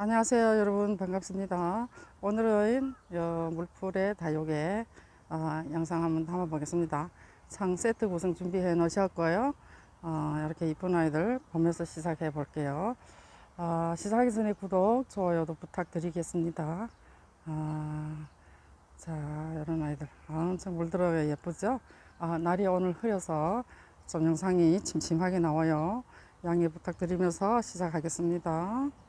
안녕하세요 여러분. 반갑습니다. 오늘은 어, 물풀의 다육에 어, 영상 한번 담아 보겠습니다. 창 세트 구성 준비해 놓으셨고요. 어, 이렇게 이쁜 아이들 보면서 시작해 볼게요. 어, 시작하기 전에 구독 좋아요도 부탁드리겠습니다. 아, 자 이런 아이들. 아, 엄청 물들어 예쁘죠? 아, 날이 오늘 흐려서 좀 영상이 침침하게 나와요. 양해 부탁드리면서 시작하겠습니다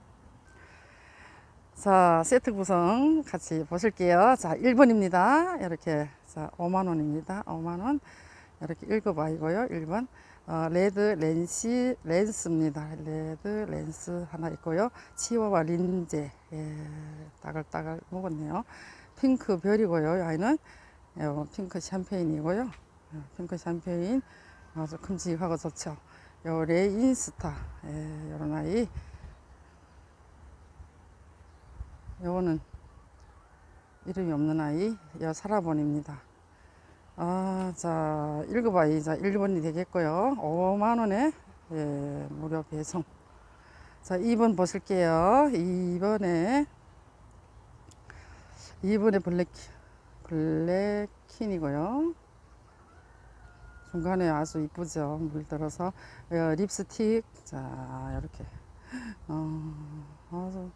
자, 세트 구성 같이 보실게요. 자, 1번입니다. 이렇게. 자, 5만원입니다. 5만원. 이렇게 1급 아이고요. 1번. 어, 레드 렌시, 렌스입니다. 레드 렌스 하나 있고요. 치와와 린제. 예, 따글따글 먹었네요. 핑크 별이고요. 이 아이는. 예, 핑크 샴페인이고요. 예, 핑크 샴페인. 아주 큼직하고 좋죠. 요 레인스타. 예, 요런 아이. 요거는 이름이 없는 아이, 여 사라본입니다. 아, 자, 1급 아이, 자, 1번이 되겠고요. 5만원에, 예, 무료 배송. 자, 2번 보실게요. 2번에, 2번에 블랙, 블랙킨이고요. 중간에 아주 이쁘죠. 물 들어서, 어, 립스틱. 자, 이렇게. 어, 아주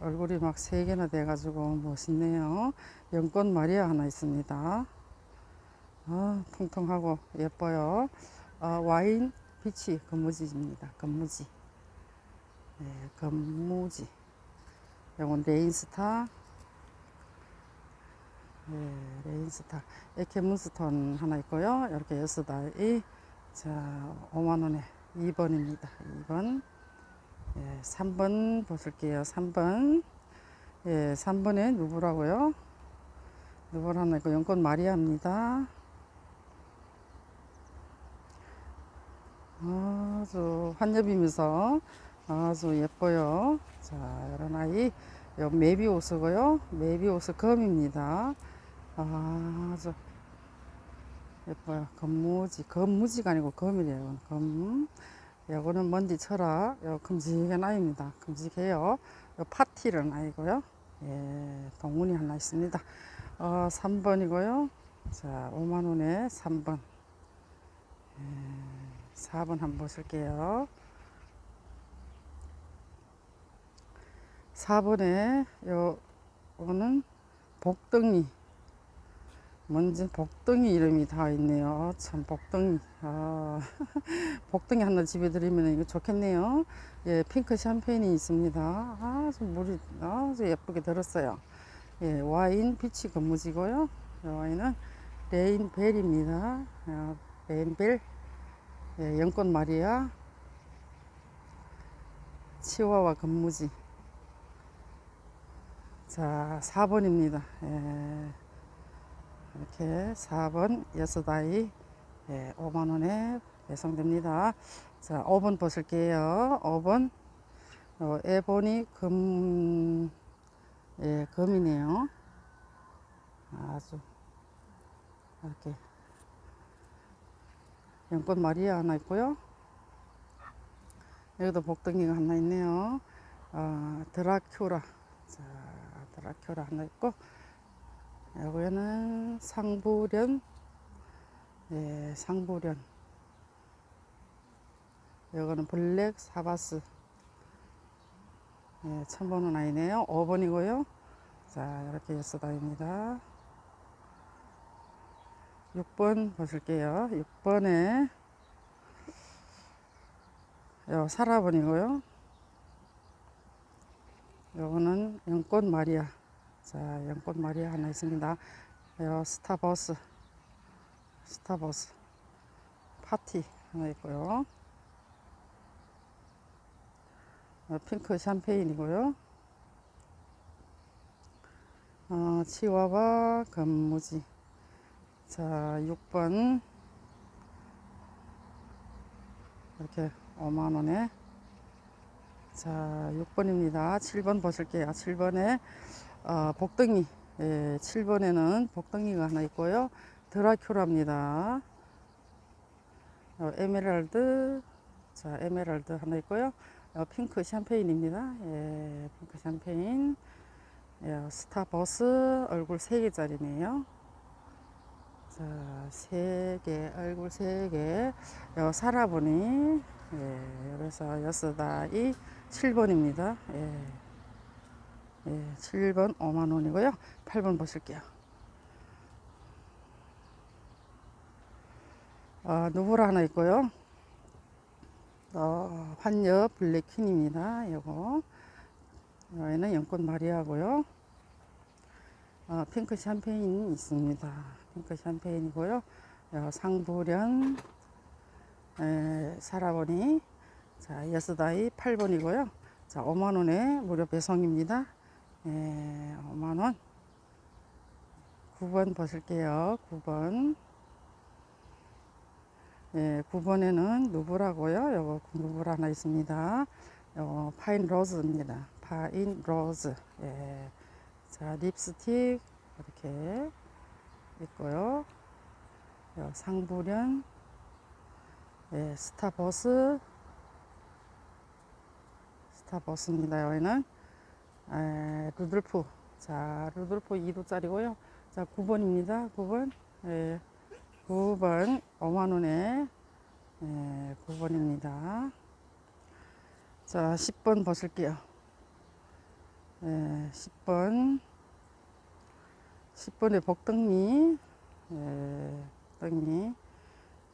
얼굴이 막 세 개나 돼가지고 멋있네요. 연꽃 마리아 하나 있습니다. 아, 통통하고 예뻐요. 아, 와인 빛이 금무지입니다. 금무지. 네, 금무지. 이건 레인스타. 네, 레인스타. 에케문스톤 하나 있고요. 이렇게 여섯 아이. 자, 5만원에 2번입니다. 2번. 예, 3번 보실게요. 3번. 예, 3번에 누구라고요? 하나 있고, 연꽃 마리아입니다. 아주 환엽이면서 아주 예뻐요. 자, 이런 아이. 요 메비오스고요. 메비오스 검입니다. 아주 예뻐요. 검무지. 검무지가 아니고 검이래요. 검. 요거는 먼지 철학, 요 큼직한 아이입니다. 큼직해요. 요 파티는 아이고요. 예, 동문이 하나 있습니다. 어, 3번이고요. 자, 5만원에 3번. 예, 4번 한번 보실게요. 4번에 요, 요거는 복덩이. 뭔지 복덩이 이름이 다 있네요. 참 복덩이. 아, 복덩이 하나 집에 들이면 이거 좋겠네요. 예, 핑크 샴페인이 있습니다. 아주 물이 아주 예쁘게 들었어요. 예, 와인 피치 건무지고요. 이 와인은 레인벨입니다. 어, 레인벨. 예, 연꽃 마리아. 치와와 건무지. 자, 4번입니다. 예. 이렇게 4번 여섯 아이 예, 5만 원에 배송됩니다. 자, 5번 보실게요. 5번 어, 에보니 금 예, 금이네요. 아주 이렇게 연꽃 마리아 하나 있고요. 여기도 복덩이가 하나 있네요. 어, 드라큐라 자, 드라큐라 하나 있고 여기는 상부련, 예, 상부련. 여기는 블랙 사바스. 예, 천번은 아니네요. 5번이고요. 자, 이렇게 여섯 아입니다. 6번 보실게요. 6번에 요 사라번이고요. 요거는 연꽃 마리아. 자, 연꽃 마리아 하나 있습니다. 요 스타버스, 스타버스 파티 하나 있고요. 어, 핑크 샴페인이고요. 어, 치와와 금무지. 자, 6번. 이렇게 5만원에. 자, 6번입니다. 7번 보실게요. 7번에 어, 복덩이 예, 7번에는 복덩이가 하나 있고요. 드라큐라입니다. 어, 에메랄드 자 에메랄드 하나 있고요. 어, 핑크 샴페인입니다. 예, 핑크 샴페인. 예, 스타버스 얼굴 3개짜리네요. 자, 3개, 얼굴 3개. 요 살아보니, 예, 그래서 여섯아이 7번입니다. 예, 예, 7번 5만원이고요. 8번 보실게요. 아, 누브라 하나 있고요. 어, 환엽 블랙퀸입니다. 요거. 여기는 연꽃 마리아고요. 어, 핑크 샴페인 있습니다. 핑크 샴페인이고요. 요 상부련 에, 살아보니 자 여섯아이 8번이고요. 자 5만원에 무료 배송입니다. 에, 5만원 9번 보실게요. 9번 예, 9번에는 누브라고요. 요거 누브라 하나 있습니다. 요 파인 로즈입니다. 파인 로즈. 예. 자, 립스틱 이렇게 있고요. 요 상부련 예, 스타버스 스타버스입니다. 여기는 에, 루돌프. 자, 루돌프 2도짜리고요. 자, 9번입니다. 9번. 예. 9번 5만원에 예, 9번입니다. 자 10번 보실게요. 예, 10번 10번에 복덩이 예, 복덩이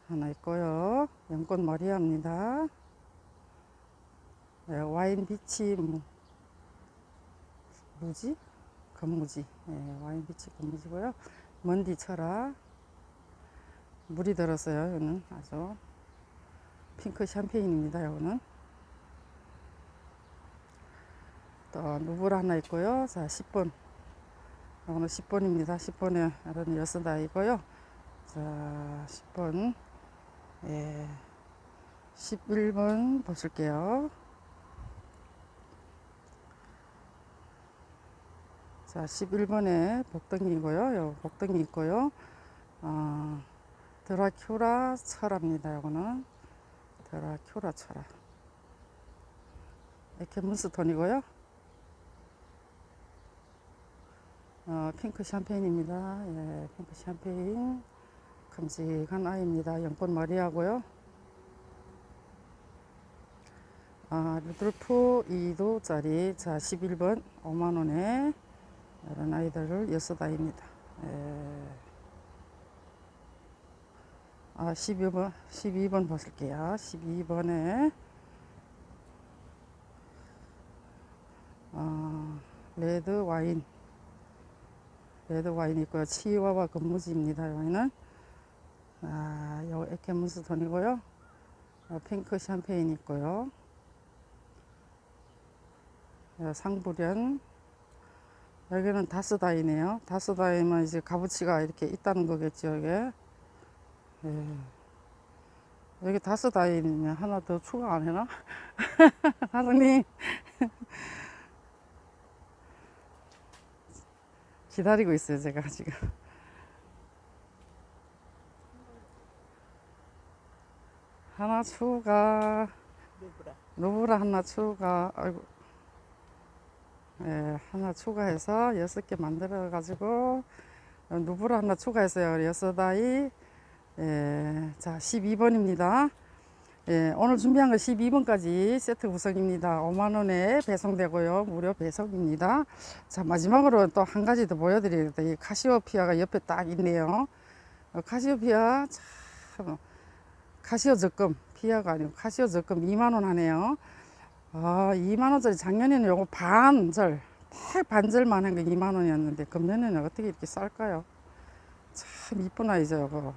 하나 있고요. 연꽃 마리아입니다. 예, 와인 비치 무, 무지? 건무지 예, 와인 비치 건무지고요. 먼디 철학 물이 들었어요. 이거는 아주 핑크 샴페인입니다. 이거는 또 누블 하나 있고요. 자 10번 이거는 10번입니다. 10번에 이런 여섯 아이고요. 자 10번 예 11번 보실게요. 자 11번에 복덩이고요. 요 복덩이 있고요. 어, 드라큐라 철합니다. 이거는 드라큐라 철합. 이렇게 문스톤이고요. 어, 핑크 샴페인입니다. 예, 핑크 샴페인. 큼직한 아이입니다. 연꽃 마리아고요. 아, 루돌프 2도짜리 자 11번 5만원에 이런 아이들을 여섯 아이입니다. 예. 아, 12번, 12번 보실게요. 12번에, 어, 레드 와인. 레드 와인 있고요. 치와와 건무지입니다. 여기는. 아, 요 에케문스톤이고요. 어, 핑크 샴페인 있고요. 요 상부련. 여기는 다스다이네요. 다스다이면 이제 값어치가 이렇게 있다는 거겠죠, 이게. 예. 여기 다섯 다이면 하나 더 추가 안 해나? 사장님 기다리고 있어요 제가 지금 하나 추가 누구라? 노브라 하나 추가 아이고 예, 하나 추가해서 여섯 개 만들어 가지고 누브라 하나 추가했어요 여섯 아이 예, 자 12번입니다. 예, 오늘 준비한 거 12번까지 세트 구성입니다. 5만원에 배송되고요. 무료 배송입니다. 자, 마지막으로 또 한 가지 더 보여드리겠다. 이 카시오피아가 옆에 딱 있네요. 어, 카시오피아, 참, 카시오 적금, 피아가 아니고 카시오 적금 2만원 하네요. 아, 2만원짜리 작년에는 요거 반절, 딱 반절만 한 게 2만원이었는데, 금년에는 어떻게 이렇게 쌀까요? 참 이쁜 아이죠, 요거.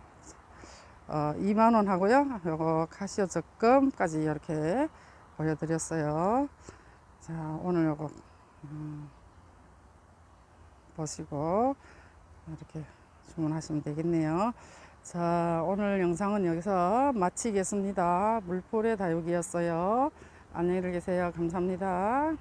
어, 2만 원 하고요. 요거 카시오 적금까지 이렇게 보여드렸어요. 자, 오늘 요거 음, 보시고 이렇게 주문하시면 되겠네요. 자, 오늘 영상은 여기서 마치겠습니다. 물풀의 다육이었어요. 안녕히 계세요. 감사합니다.